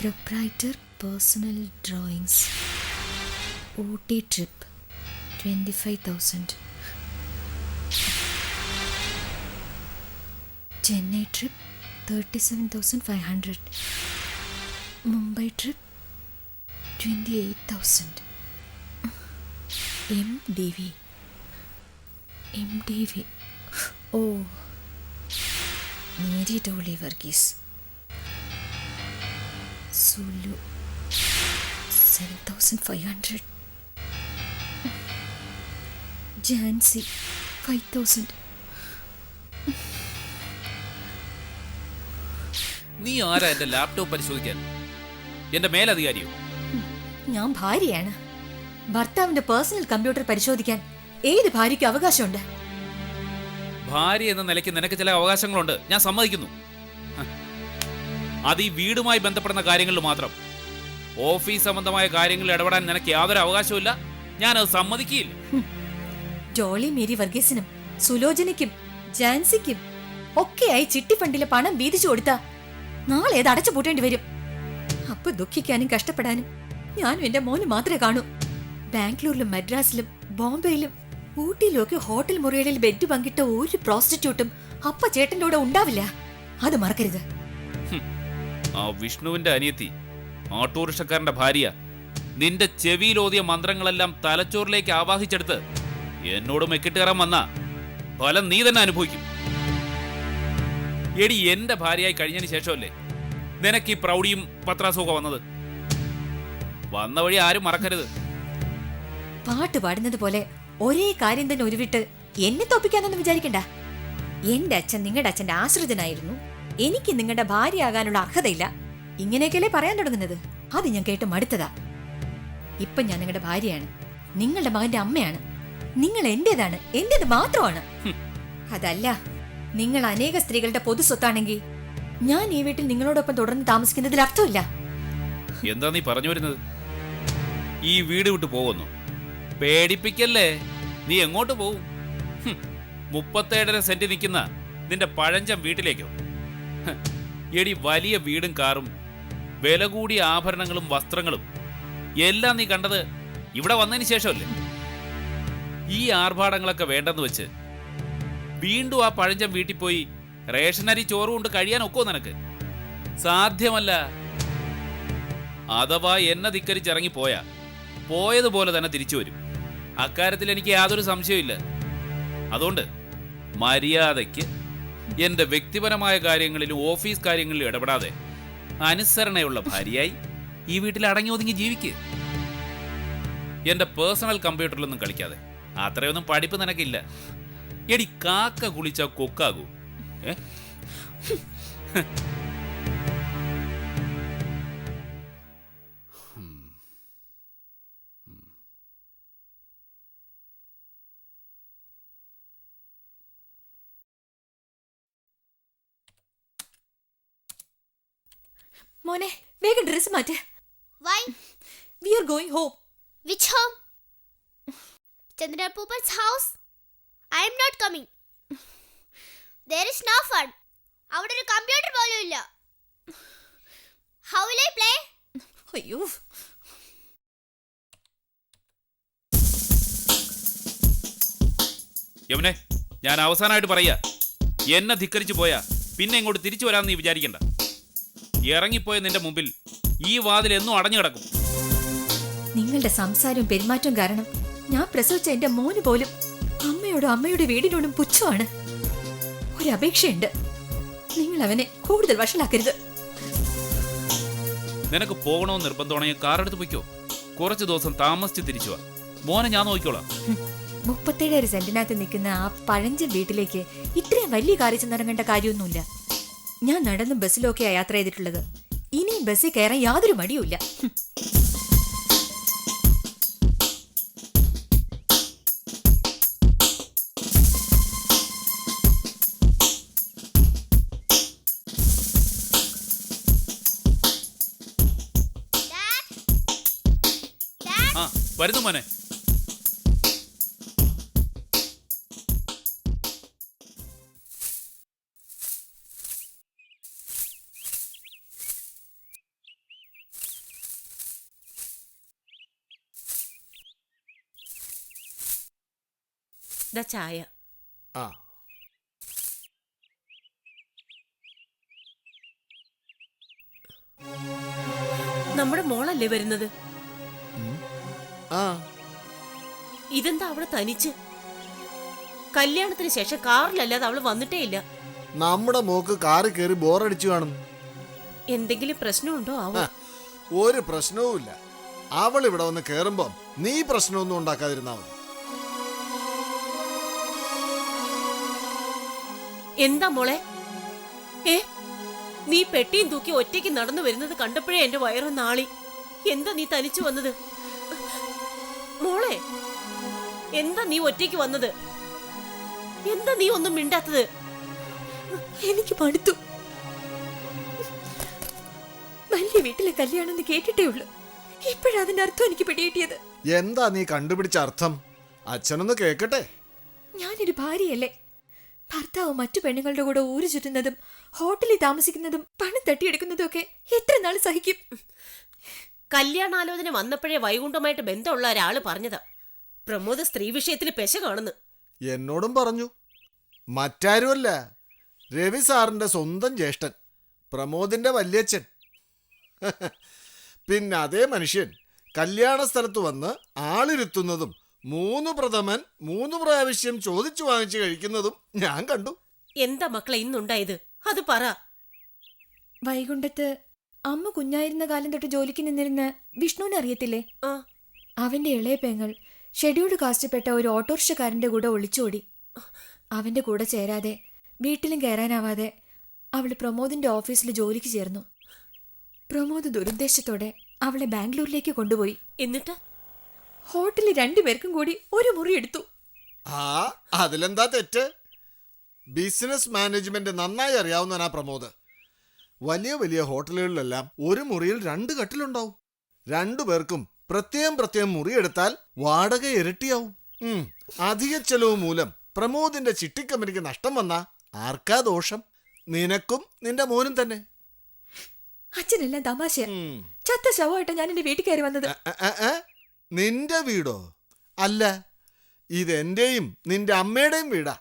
Proprietor personal drawings Ooty trip twenty five thousand Chennai trip thirty seven thousand five hundred Mumbai trip twenty eight thousand M D V M D V ഓ Mary Dolly five hundred Jhansi five thousand നീ ആരാ എന്റെ laptop പരിശോധിക്കാൻ? എന്റെ മേലധികാരിയോ? ഞാൻ ഭാര്യയാണ്. ഭർത്താവിന്റെ personal computer പരിശോധിക്കാൻ ഏത് ഭാര്യയ്ക്ക് അവകാശമുണ്ട്? ഭാര്യ എന്ന നിലയ്ക്ക് നിനക്ക് ചില അവകാശങ്ങളുണ്ട്. ഞാൻ സമ്മതിക്കുന്നു. അത് ഈ വീടുമായി ബന്ധപ്പെടുന്ന കാര്യങ്ങളിൽ മാത്രം. ഓഫീസ് സംബന്ധമായ കാര്യങ്ങളിൽ ഇടപെടാൻ നിനക്ക് യാതൊരു അവകാശവും ഞാൻ അത് സമ്മതിക്കില്ല ജോളി മേരി വർഗീസിനും സുലോചനയ്ക്കും ജാൻസിക്കും ഒക്കെയായി ചിട്ടി ഫണ്ടിലെ പണം വീതിച്ചു കൊടുത്താ നാളെ അത് അടച്ചു പൂട്ടേണ്ടി വരും. അപ്പൊ ദുഃഖിക്കാനും കഷ്ടപ്പെടാനും ഞാനും എന്റെ മോന് മാത്രമേ കാണൂ. ബാംഗ്ലൂരിലും മദ്രാസിലും ബോംബെയിലും ഊട്ടിയിലും ഒക്കെ ഹോട്ടൽ മുറികളിൽ ബെഡ് പങ്കിട്ട ഒരു പ്രോസ്റ്റിറ്റ്യൂട്ടും അപ്പ ചേട്ടന്റെ കൂടെ ഉണ്ടാവില്ല. അത് മറക്കരുത്. ആ വിഷ്ണുവിന്റെ അനിയത്തി ഓട്ടോറിക്ഷക്കാരന്റെ ഭാര്യ നിന്റെ ചെവിയിലോതിയ മന്ത്രങ്ങളെല്ലാം തലച്ചോറിലേക്ക് ആവാഹിച്ചെടുത്ത് എന്നോട് മെക്കിട്ട് കയറാൻ വന്ന ഫലം നീ തന്നെ അനുഭവിക്കും. എടി എന്റെ ഭാര്യയായി കഴിഞ്ഞതിന് ശേഷമല്ലേ നിനക്ക് ഈ പ്രൗഢിയും പത്രാസുമൊക്കെ വന്നത്? വന്ന വഴി ആരും മറക്കരുത്. പാട്ട് പാടുന്നത് പോലെ ഒരേ കാര്യം തന്നെ ഉരുവിട്ട് എന്നെ തോപ്പിക്കാനൊന്നും വിചാരിക്കണ്ട. എന്റെ അച്ഛൻ നിങ്ങളുടെ അച്ഛന്റെ ആശ്രിതനായിരുന്നു. എനിക്ക് നിങ്ങളുടെ ഭാര്യയാകാനുള്ള അർഹതയില്ല. ഇങ്ങനെയൊക്കെയല്ലേ പറയാൻ തുടങ്ങുന്നത്? അത് ഞാൻ കേട്ട് മടുത്തതാ. ഇപ്പൊ ഞാൻ നിങ്ങളുടെ ഭാര്യയാണ്. നിങ്ങളുടെ മകന്റെ അമ്മയാണ്. നിങ്ങൾ എന്റേതാണ്? എന്റേത് മാത്രമാണ്. അതല്ല നിങ്ങൾ അനേക സ്ത്രീകളുടെ പൊതു സ്വത്താണെങ്കിൽ ഞാൻ ഈ വീട്ടിൽ നിങ്ങളോടൊപ്പം തുടർന്ന് താമസിക്കുന്നതിൽ അർത്ഥമില്ല. എന്താ നീ പറഞ്ഞു വരുന്നത്? ഈ വീട് വിട്ടു പോകുന്നു. പേടിപ്പിക്കല്ലേ? നീ എങ്ങോട്ട് പോകും മുപ്പത്തേഴര സെന്റ് നിൽക്കുന്ന നിന്റെ പഴഞ്ചം വീട്ടിലേക്കോ? എടി വലിയ വീടും കാറും വില കൂടിയ ആഭരണങ്ങളും വസ്ത്രങ്ങളും എല്ലാം നീ കണ്ടത് ഇവിടെ വന്നതിന് ശേഷമല്ലേ? ഈ ആർഭാടങ്ങളൊക്കെ വേണ്ടെന്ന് വെച്ച് വീണ്ടും ആ പഴഞ്ചൻ വീട്ടിൽ പോയി റേഷനരി ചോറ് കൊണ്ട് കഴിയാൻ ഒക്കോ നിനക്ക്? സാധ്യമല്ല. അഥവാ എന്നെ ധിക്കരിച്ചിറങ്ങി പോയാ പോയതുപോലെ തന്നെ തിരിച്ചു വരും. അക്കാര്യത്തിൽ എനിക്ക് യാതൊരു സംശയമില്ല അതുകൊണ്ട് മര്യാദയ്ക്ക് എന്റെ വ്യക്തിപരമായ കാര്യങ്ങളിലും ഓഫീസ് കാര്യങ്ങളിലും ഇടപെടാതെ. അനുസരണയുള്ള ഭാര്യയായി ഈ വീട്ടിൽ അടങ്ങി ഒതുങ്ങി ജീവിക്ക്. എന്റെ പേഴ്സണൽ കമ്പ്യൂട്ടറിലൊന്നും കളിക്കാതെ. അത്രയൊന്നും പഠിപ്പ് നിനക്കില്ല. എടി കാക്ക കുളിച്ച കൊക്കാകൂ. ഏ? മോനെ വേഗം dress mat. Why we are going home which home Chandra പൂപ്പൽസ് house. I'm not coming there is no fun അവിടെ ഒരു കമ്പ്യൂട്ടർ പോലും ഇല്ല. ഹൗ വിൽ ഐ പ്ലേ അയ്യോ. യമുനെ ഞാൻ അവസാനമായിട്ട് പറയാ. എന്നെ ധിക്കരിച്ചു പോയാ പിന്നെ ഇങ്ങോട്ട് തിരിച്ചു വരാമെന്ന് നീ വിചാരിക്കണ്ട. ഇറങ്ങിപ്പോയ നിന്റെ മുമ്പിൽ ഈ വാതിൽ എന്നും അടഞ്ഞു കിടക്കും. നിങ്ങളുടെ സംസാരവും പെരുമാറ്റവും കാരണം ഞാൻ പ്രസവിച്ച എന്റെ മോന് പോലും അമ്മയോടും അമ്മയുടെ വീടിനോടും പുച്ഛമാണ്. ഒരു അപേക്ഷയുണ്ട്. നിങ്ങൾ അവനെ കൂടുതൽ വഷളാക്കരുത്. നിനക്ക് പോകണോ നിർബന്ധമാണെങ്കിൽ കാറെടുത്ത് പൊയ്ക്കോ. കുറച്ച് ദിവസം താമസിച്ച് തിരിച്ചു വാ. മോനെ ഞാൻ നോക്കിക്കോളാം. മുപ്പത്തേഴര സെന്റിനകത്ത് നിൽക്കുന്ന ആ പഴഞ്ചൻ വീട്ടിലേക്ക് ഇത്രയും വലിയ കാര്യം ചെന്നിറങ്ങേണ്ട കാര്യമൊന്നുമില്ല. ഞാൻ നടന്നും ബസ്സിലൊക്കെയാ യാത്ര ചെയ്തിട്ടുള്ളത്. ഇനി ബസ്സിൽ കയറാൻ യാതൊരു മടിയുമില്ല. വരുന്നു മോനെ. ദ ചായ ആ നമ്മുടെ മോളല്ലേ വരുന്നത്? ആ. ഇതെന്താ അവൾ തനിച്ച്? കല്യാണത്തിന് ശേഷം കാറിലല്ലാതെ അവൾ വന്നിട്ടേ ഇല്ല. നമ്മുടെ മോക്ക് കാറി കയറി ബോറടിച്ചു കാണും. എന്തെങ്കിലും പ്രശ്നമുണ്ടോ ആവോ ഒരു പ്രശ്നവുമില്ല. അവൾ ഇവിടെ വന്ന് കേറുമ്പം നീ പ്രശ്നമൊന്നും ഉണ്ടാക്കാതിരുന്നാ മതി. എന്താ മോളെ? ഏ? നീ പെട്ടിയും തൂക്കി ഒറ്റയ്ക്ക് നടന്നു വരുന്നത് കണ്ടപ്പോഴേ എന്റെ വയറൊന്നാളി എന്താ നീ തനിച്ചു വന്നത്? മോളെ എന്താ നീ ഒറ്റയ്ക്ക് വന്നത്? എന്താ നീ ഒന്നും മിണ്ടാത്തത്? എനിക്ക് മടുത്തു വലിയ വീട്ടിലെ കല്യാണം കേട്ടിട്ടേ ഉള്ളൂ. ഇപ്പോഴതിന്റെ അർത്ഥം എനിക്ക് പിടികിട്ടിയത്. എന്താ നീ കണ്ടുപിടിച്ച അർത്ഥം? അച്ഛനൊന്ന് കേക്കട്ടെ ഞാനൊരു ഭാര്യയല്ലേ? ഭർത്താവ് മറ്റു പെണ്ണുങ്ങളുടെ കൂടെ ഊരു ചുറ്റുന്നതും ഹോട്ടലിൽ താമസിക്കുന്നതും പണം തട്ടിയെടുക്കുന്നതും ഒക്കെ എത്ര നാൾ സഹിക്കും? കല്യാണാലോചന വന്നപ്പോഴേ വൈകുണ്ഠമായിട്ട് ബന്ധമുള്ള ഒരാൾ പറഞ്ഞതാ. പ്രമോദ് സ്ത്രീ വിഷയത്തിൽ പെശ കാണുന്നു. എന്നോടും പറഞ്ഞു. മറ്റാരുമല്ല. രവി സാറിന്റെ സ്വന്തം ജ്യേഷ്ഠൻ പ്രമോദിന്റെ വല്യച്ഛൻ. പിന്നെ അതേ മനുഷ്യൻ കല്യാണ സ്ഥലത്ത് വന്ന് ആളിരുത്തുന്നതും മൂന്ന് പ്രഥമൻ മൂന്ന് പ്രാവശ്യം ചോദിച്ചു വാങ്ങിച്ചു കഴിക്കുന്നതും ഞാൻ കണ്ടു. എന്താ മക്കളെ ഇന്നുണ്ടായത്? അത് പറ. വൈകുണ്ഠത്ത് അമ്മ കുഞ്ഞായിരുന്ന കാലം തൊട്ട് ജോലിക്ക് നിന്നിരുന്ന് വിഷ്ണുവിനെ അറിയത്തില്ലേ? ആ. അവന്റെ ഇളയ പെങ്ങൾ ഷെഡ്യൂൾഡ് കാസ്റ്റപ്പെട്ട ഒരു ഓട്ടോറിക്ഷക്കാരന്റെ കൂടെ ഒളിച്ചോടി. അവന്റെ കൂടെ ചേരാതെ വീട്ടിലും കയറാനാവാതെ അവൾ പ്രമോദിന്റെ ഓഫീസിൽ ജോലിക്ക് ചേർന്നു. പ്രമോദ് ദുരുദ്ദേശത്തോടെ അവളെ ബാംഗ്ലൂരിലേക്ക് കൊണ്ടുപോയി. എന്നിട്ട്? ഹോട്ടലിൽ രണ്ടുപേർക്കും കൂടി ഒരു മുറി എടുത്തു. ആ അതിലെന്താ തെറ്റ്? ബിസിനസ് മാനേജ്മെന്റ് നന്നായി അറിയാവുന്നവനാ പ്രമോദ്. വലിയ വലിയ ഹോട്ടലുകളിലെല്ലാം ഒരു മുറിയിൽ രണ്ട് കട്ടിലുണ്ടാവും. രണ്ടു പേർക്കും പ്രത്യേകം പ്രത്യേകം മുറി എടുത്താൽ വാടക ഇരട്ടിയാവും. അധിക ചെലവ് മൂലം പ്രമോദിന്റെ ചിട്ടിക്കമ്പനിക്ക് നഷ്ടം വന്നാ ആർക്കാ ദോഷം? നിനക്കും നിന്റെ മോനും തന്നെ. അച്ഛനെല്ലാം തമാശ. ചത്ത ശവമായിട്ടാ ഞാൻ എന്റെ വീട്ടിൽ കയറി വന്നത്. നിന്റെ വീടോ? അല്ല ഇതെന്റെയും നിന്റെ അമ്മയുടെയും വീടാ.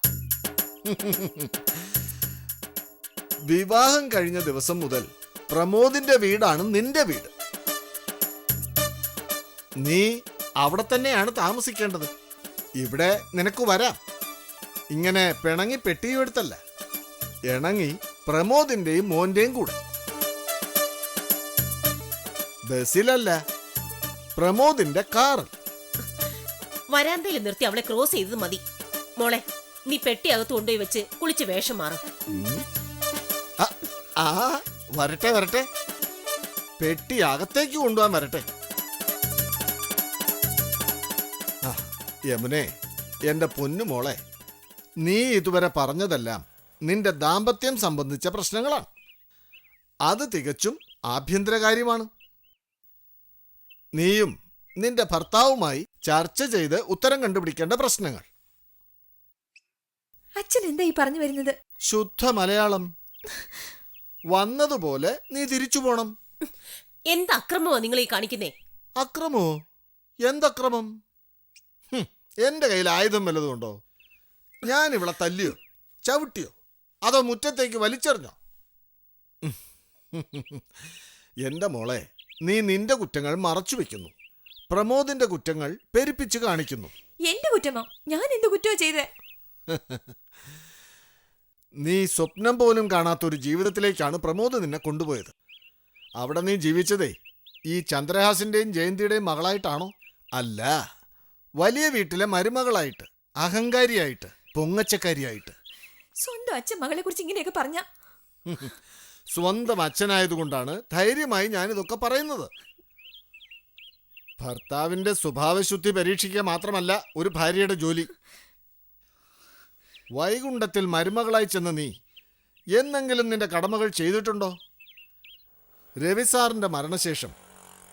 വിവാഹം കഴിഞ്ഞ ദിവസം മുതൽ പ്രമോദിന്റെ വീടാണ് നിന്റെ വീട്. നീ അവിടെ തന്നെയാണ് താമസിക്കേണ്ടത്. ഇവിടെ നിനക്ക് വരാം. ഇങ്ങനെ പിണങ്ങി പെട്ടിയും എടുത്തല്ല. ഇണങ്ങി പ്രമോദിന്റെയും മോന്റെയും കൂടെ. ബസ്സിലല്ല പ്രമോദിന്റെ കാർ. വരാന്തയിൽ നിർത്തി അവളെ ക്രോസ് ചെയ്തത് മതി. മോളെ നീ പെട്ടി അകത്ത് കൊണ്ടുപോയി വെച്ച് കുളിച്ച് വേഷം മാറും. ആ, വരട്ടെ വരട്ടെ. പെട്ടി അകത്തേക്ക് കൊണ്ടുപോകാൻ വരട്ടെ. യമുനെ എന്റെ പൊന്നു മോളെ നീ ഇതുവരെ പറഞ്ഞതെല്ലാം നിന്റെ ദാമ്പത്യം സംബന്ധിച്ച പ്രശ്നങ്ങളാണ്. അത് തികച്ചും ആഭ്യന്തര കാര്യമാണ് നീയും നിന്റെ ഭർത്താവുമായി ചർച്ച ചെയ്ത് ഉത്തരം കണ്ടുപിടിക്കേണ്ട പ്രശ്നങ്ങൾ. അച്ഛൻ എന്താ ഈ പറഞ്ഞു വരുന്നത്? ശുദ്ധ മലയാളം. വന്നതുപോലെ നീ തിരിച്ചു പോണം. എന്ത് അക്രമമാ നിങ്ങൾ ഈ കാണിക്കുന്നേ? അക്രമോ? എന്തക്രമം? ഹും, എന്റെ കയ്യിൽ ആയുധം വല്ലതുമുണ്ടോ ഞാൻ ഇവിടെ തല്ലിയോ? ചവിട്ടിയോ? അതോ മുറ്റത്തേക്ക് വലിച്ചെറിഞ്ഞോ. എന്റെ മോളെ നീ നിന്റെ കുറ്റങ്ങൾ മറച്ചു വെക്കുന്നു. പ്രമോദിന്റെ കുറ്റങ്ങൾ പെരുപ്പിച്ച് കാണിക്കുന്നു. എന്റെ കുറ്റമോ? ഞാൻ എന്ത് കുറ്റമോ ചെയ്തേ? നീ സ്വപ്നം പോലും കാണാത്തൊരു ജീവിതത്തിലേക്കാണ് പ്രമോദ് നിന്നെ കൊണ്ടുപോയത്. അവിടെ നീ ജീവിച്ചതേ ഈ ചന്ദ്രഹാസിന്റെയും ജയന്തിയുടെയും മകളായിട്ടാണോ? അല്ല. വലിയ വീട്ടിലെ മരുമകളായിട്ട് അഹങ്കാരിയായിട്ട് പൊങ്ങച്ചക്കാരിയായിട്ട്. സ്വന്തം അച്ഛൻ മകളെ കുറിച്ച് ഇങ്ങനെയൊക്കെ പറഞ്ഞ? സ്വന്തം അച്ഛനായതുകൊണ്ടാണ് ധൈര്യമായി ഞാനിതൊക്കെ പറയുന്നത്. ഭർത്താവിന്റെ സ്വഭാവശുദ്ധി പരീക്ഷിക്കുക മാത്രമല്ല ഒരു ഭാര്യയുടെ ജോലി. വൈകുണ്ഠത്തിൽ മരുമകളായി ചെന്ന നീ എന്നെങ്കിലും നിന്റെ കടമകൾ ചെയ്തിട്ടുണ്ടോ? രവി സാറിന്റെ മരണശേഷം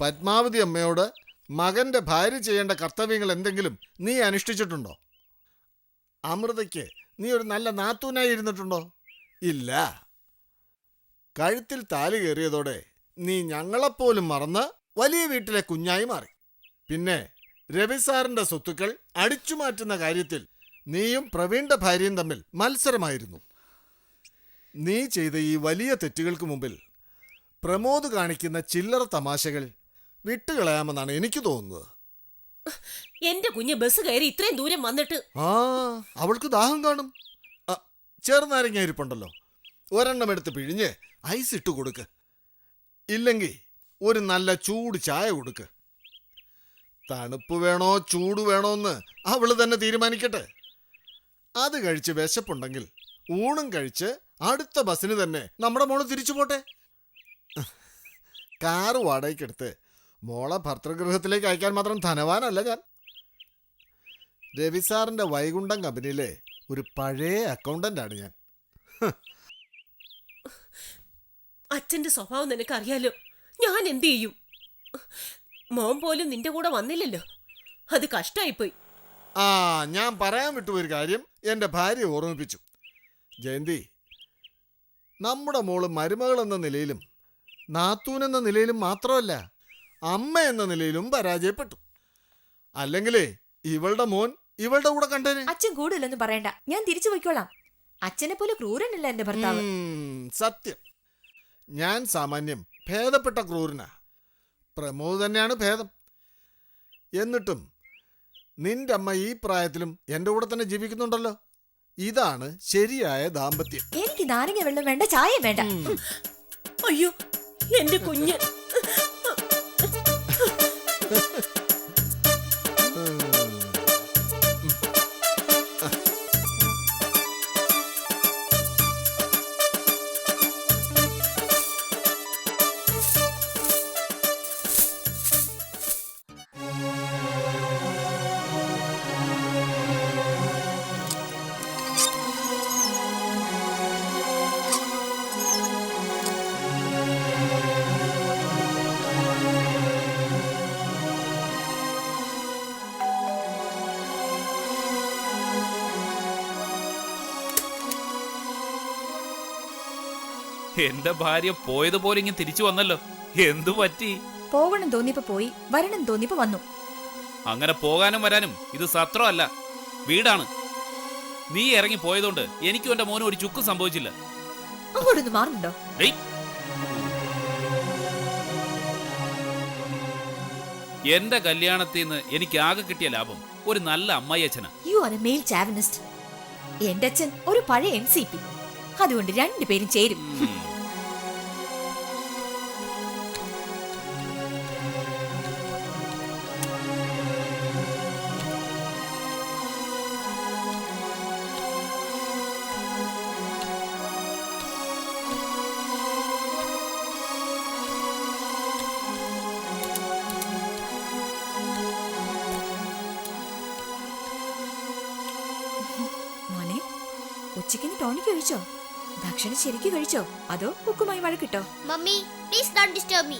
പത്മാവതി അമ്മയോട് മകന്റെ ഭാര്യ ചെയ്യേണ്ട കർത്തവ്യങ്ങൾ എന്തെങ്കിലും നീ അനുഷ്ഠിച്ചിട്ടുണ്ടോ? അമൃതയ്ക്ക് നീ ഒരു നല്ല നാത്തൂനായി ഇരുന്നിട്ടുണ്ടോ? ഇല്ല. കഴുത്തിൽ താലി കയറിയതോടെ നീ ഞങ്ങളെപ്പോലും മറന്ന് വലിയ വീട്ടിലെ കുഞ്ഞായി മാറി. പിന്നെ രവി സാറിന്റെ സ്വത്തുക്കൾ അടിച്ചു മാറ്റുന്ന കാര്യത്തിൽ നീയും പ്രവീണിന്റെ ഭാര്യയും തമ്മിൽ മത്സരമായിരുന്നു. നീ ചെയ്ത ഈ വലിയ തെറ്റുകൾക്ക് മുമ്പിൽ പ്രമോദ് കാണിക്കുന്ന ചില്ലറ തമാശകൾ വിട്ടുകളയാമെന്നാണ് എനിക്ക് തോന്നുന്നത്. എന്റെ കുഞ്ഞ് ബസ് കയറി ഇത്രയും ദൂരം വന്നിട്ട് ആ അവൾക്ക് ദാഹം കാണും. ചെറുനാരങ്ങ ഇരിപ്പുണ്ടല്ലോ ഒരെണ്ണം എടുത്ത് പിഴിഞ്ഞ് ഐസ് ഇട്ട് കൊടുക്ക്. ഇല്ലെങ്കിൽ ഒരു നല്ല ചൂട് ചായ കൊടുക്ക്. തണുപ്പ് വേണോ ചൂട് വേണോ എന്ന് അവൾ തന്നെ തീരുമാനിക്കട്ടെ. അത് കഴിച്ച് വിശപ്പുണ്ടെങ്കിൽ ഊണും കഴിച്ച് അടുത്ത ബസ്സിന് തന്നെ നമ്മുടെ മോൾ തിരിച്ചു പോട്ടെ. കാറ് വാടകയ്ക്കെടുത്ത് മോളെ ഭർത്തൃഗൃഹത്തിലേക്ക് അയക്കാൻ മാത്രം ധനവാനല്ല ഞാൻ. രവി സാറിന്റെ വൈകുണ്ഠം കമ്പനിയിലെ ഒരു പഴയ അക്കൗണ്ടന്റാണ് ഞാൻ. അച്ഛന്റെ സ്വഭാവം നിനക്കറിയാലോ? ഞാൻ എന്തു ചെയ്യും? മോൻ പോലും നിന്റെ കൂടെ വന്നില്ലല്ലോ. അത് കഷ്ടായിപ്പോയി. ആ ഞാൻ പറയാൻ വിട്ടുപോയൊരു കാര്യം എന്റെ ഭാര്യ ഓർമ്മിപ്പിച്ചു. ജയന്തി നമ്മുടെ മോൾ മരുമകൾ എന്ന നിലയിലും നാത്തൂൻ എന്ന നിലയിലും മാത്രമല്ല അമ്മ എന്ന നിലയിലും പരാജയപ്പെട്ടു. അല്ലെങ്കിലേ ഇവളുടെ മോൻ ഇവളുടെ കൂടെ കണ്ടേനെ. അച്ഛൻ കൂടുതലൊന്നും പറയണ്ട. ഞാൻ തിരിച്ചു പോയിക്കോളാം. അച്ഛനെ പോലെ ക്രൂരനല്ല എന്റെ ഭർത്താവ്. സത്യം. ഞാൻ സാമാന്യം ഭേദപ്പെട്ട ക്രൂരനാ. പ്രമോദ് തന്നെയാണ് ഭേദം. എന്നിട്ടും നിന്റെ അമ്മ ഈ പ്രായത്തിലും എന്റെ കൂടെ തന്നെ ജീവിക്കുന്നുണ്ടല്ലോ. ഇതാണ് ശരിയായ ദാമ്പത്യം. എനിക്ക് നാരങ്ങ വെള്ളം വേണ്ട ചായ വേണ്ട. അയ്യോ എന്റെ കുഞ്ഞ്. എന്റെ ഭാര്യ പോയതുപോലെ ഇങ്ങനെ തിരിച്ചു വന്നല്ലോ. എന്തു പറ്റി? പോകണം തോന്നിയപ്പോ പോയി വരണം തോന്നിയപ്പോ വന്നു. അങ്ങനെ പോകാനും വരാനും ഇത് സത്രമല്ല വീടാണ്. നീ ഇറങ്ങി പോയതുകൊണ്ട് എനിക്കും എന്റെ മോനും ഒരു ചുക്കും സംഭവിച്ചില്ല. അങ്ങോട്ടൊന്ന് മാറുന്നുണ്ടോ. എന്റെ കല്യാണത്തിൽ നിന്ന് എനിക്ക് ആകെ കിട്ടിയ ലാഭം ഒരു നല്ല അമ്മായി അച്ഛന. You are a male chauvinist എന്റെ അച്ഛൻ ഒരു പഴയ എൻ സി പി അതുകൊണ്ട് രണ്ടുപേരും ചേരും. നീ ടോണിക്ക് കഴിച്ചോ? ഭക്ഷണം ശരിക്ക് കഴിച്ചോ? അതോ ഉക്കുമായി വഴക്കിട്ടോ? Mummy please don't disturb me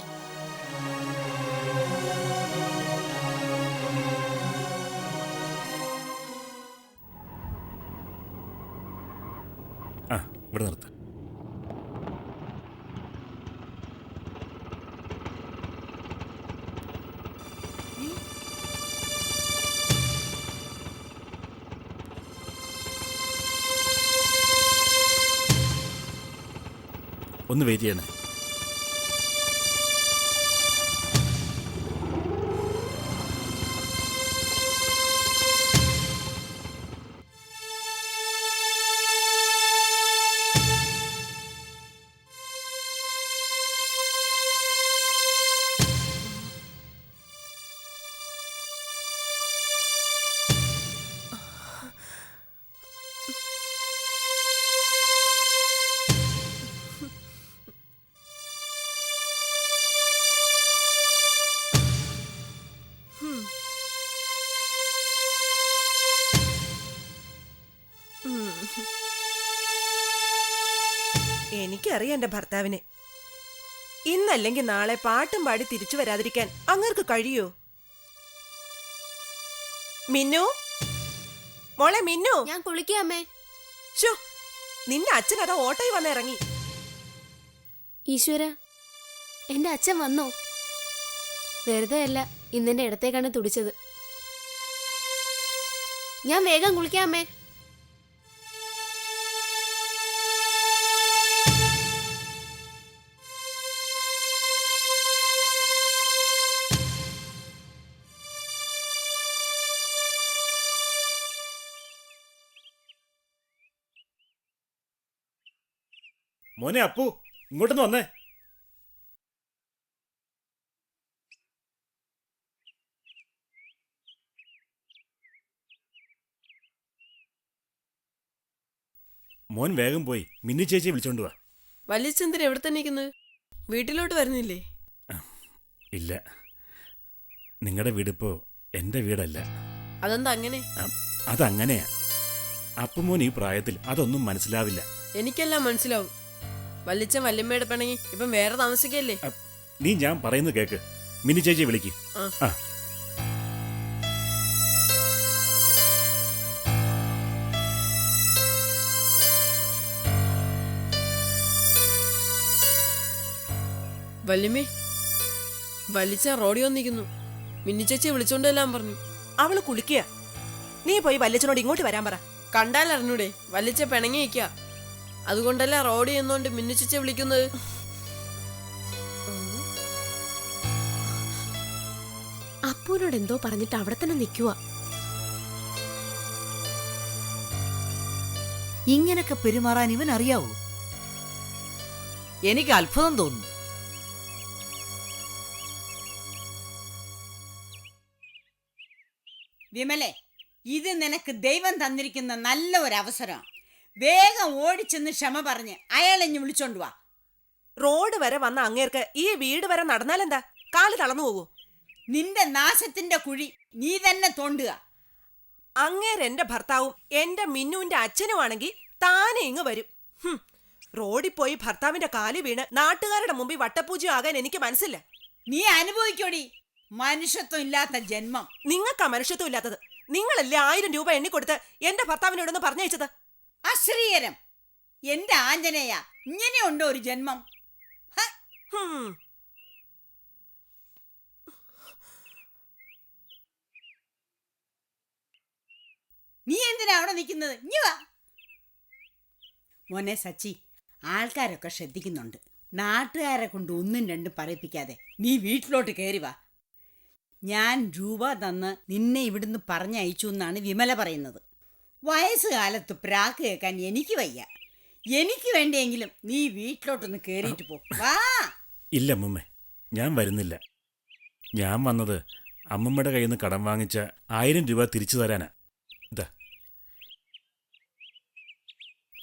ഒന്ന് വെയിറ്റ് ചെയ്യണേ. എനിക്കറിയാം എന്റെ ഭർത്താവിനെ. ഇന്നല്ലെങ്കിൽ നാളെ പാട്ടും പാടി തിരിച്ചു വരാതിരിക്കാൻ അങ്ങർക്ക് കഴിയോ? മിന്നു? മോളെ മിന്നു? ഞാൻ കുളിക്കാമേ ഷോ നിന്റെ അച്ഛൻ അതാ ഓട്ടോയിൽ വന്ന് ഇറങ്ങി? ഈശ്വര എന്റെ അച്ഛൻ വന്നോ? വെറുതെ അല്ല ഇന്നെന്റെ ഇടത്തേക്കാണ് തുടിച്ചത്. ഞാൻ വേഗം കുളിക്കാം മോനെ അപ്പു ഇങ്ങോട്ടൊന്ന് വന്നേ. മോൻ വേഗം പോയി. മിന്നു ചേച്ചി വിളിച്ചോണ്ട് വാ. വലിയചന്ദ്രൻ എവിടെ തന്നെ വീട്ടിലോട്ട് വരുന്നില്ലേ? ഇല്ല. നിങ്ങളുടെ വീടിപ്പോ എന്റെ വീടല്ല. അതെന്താ അങ്ങനെ? അ- അതങ്ങനെയാ. അപ്പുമോൻ ഈ പ്രായത്തിൽ അതൊന്നും മനസ്സിലാവില്ല. എനിക്കെല്ലാം മനസ്സിലാവും. വല്ലിച്ചൻ വല്യമ്മയുടെ പെണങ്ങി ഇപ്പം വേറെ താമസിക്കല്ലേ? നീ ഞാൻ പറയുന്നത് കേക്ക്. മിനി ചേച്ചി വിളിക്ക്. ആ. വല്യമ്മേ വലിച്ച റോഡി വന്നിരിക്കുന്നു. മിന്നി ചേച്ചി വിളിച്ചോണ്ടെല്ലാം പറഞ്ഞു. അവൾ കുളിക്കുക നീ പോയി വല്യച്ചനോട് ഇങ്ങോട്ട് വരാൻ പറ. കണ്ടാൽ അറിഞ്ഞൂടെ വല്ലിച്ച പിണങ്ങി നിൽക്കുക അതുകൊണ്ടല്ല റോഡി എന്നോണ്ട് മിന്നിച്ചിച്ച് വിളിക്കുന്നത്? അപ്പൂനോട് എന്തോ പറഞ്ഞിട്ട് അവിടെ തന്നെ നിൽക്കുക ഇങ്ങനൊക്കെ പെരുമാറാൻ ഇവൻ അറിയാവൂ? എനിക്ക് അത്ഭുതം തോന്നുന്നു. വിമലെ ഇത് നിനക്ക് ദൈവം തന്നിരിക്കുന്ന നല്ല ഒരു അവസരമാണ് വേഗം ഓടിച്ചെന്ന് ക്ഷമ പറഞ്ഞ് അയാളെ ഇഞ്ഞ് വിളിച്ചോണ്ട് വാ. റോഡ് വരെ വന്ന അങ്ങേർക്ക് ഈ വീട് വരെ നടന്നാലെന്താ? കാൽ തളർന്നു പോകൂ നിന്റെ നാശത്തിന്റെ കുഴി നീ തന്നെ തോണ്ടുക. അങ്ങേരെന്റെ ഭർത്താവും എന്റെ മിന്നുവിന്റെ അച്ഛനുമാണെങ്കിൽ താനെ ഇങ്ങ് വരും. റോഡിൽ പോയി ഭർത്താവിന്റെ കാൽ വീണ് നാട്ടുകാരുടെ മുമ്പിൽ വട്ടപൂജ ആകാൻ എനിക്ക് മനസ്സില്ല. നീ അനുഭവിക്കോടി. മനുഷ്യത്വം ഇല്ലാത്ത ജന്മം. നിങ്ങൾക്കാ മനുഷ്യത്വം ഇല്ലാത്തത്. നിങ്ങളല്ലേ ആയിരം രൂപ എണ്ണിക്കൊടുത്ത് എന്റെ ഭർത്താവിനോടൊന്ന് പറഞ്ഞയച്ചത്? അശ്രീകരം എന്റെ ആഞ്ജനേയ ഇങ്ങനെയുണ്ടോ ഒരു ജന്മം? നീ എന്തിനാ അവിടെ നിൽക്കുന്നത്? ഇനി വാ. മോനെ സച്ചി ആൾക്കാരൊക്കെ ശ്രദ്ധിക്കുന്നുണ്ട്. നാട്ടുകാരെ കൊണ്ട് ഒന്നും രണ്ടും പറയിപ്പിക്കാതെ നീ വീട്ടിലോട്ട് കയറി വാ. ഞാൻ രൂപ തന്ന് നിന്നെ ഇവിടുന്ന് പറഞ്ഞയച്ചു എന്നാണ് വിമല പറയുന്നത്. വയസ്സുകാലത്ത് പ്രാക്ക് കേൾക്കാൻ എനിക്ക് വയ്യ. എനിക്ക് വേണ്ടിയെങ്കിലും നീ വീട്ടിലോട്ടൊന്ന് കയറിയിട്ട് പോ. വാ. ഇല്ല അമ്മമ്മ. ഞാൻ വരുന്നില്ല. ഞാൻ വന്നത് അമ്മമ്മയുടെ കയ്യിൽ നിന്ന് കടം വാങ്ങിച്ച ആയിരം രൂപ തിരിച്ചു തരാനാ. ഇതാ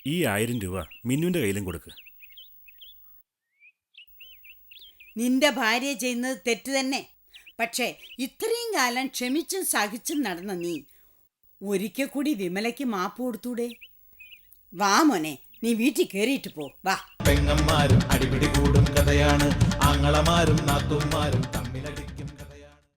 ഈ ആയിരം രൂപ മിന്നുവിന്റെ കയ്യിലും കൊടുക്ക്. നിന്റെ ഭാര്യ ചെയ്യുന്നത് തെറ്റ് തന്നെ. പക്ഷേ ഇത്രയും കാലം ക്ഷമിച്ചും സഹിച്ചും നടന്ന നീ ഒരിക്കൽ കൂടി വിമലയ്ക്ക് മാപ്പ് കൊടുത്തൂടെ? വാ മോനെ നീ വീട്ടിൽ കയറിയിട്ട് പോ. വാ. പെങ്ങന്മാരും അടിപിടി കൂടും കഥയാണ്. ആങ്ങളമാരും നാത്തുമാരും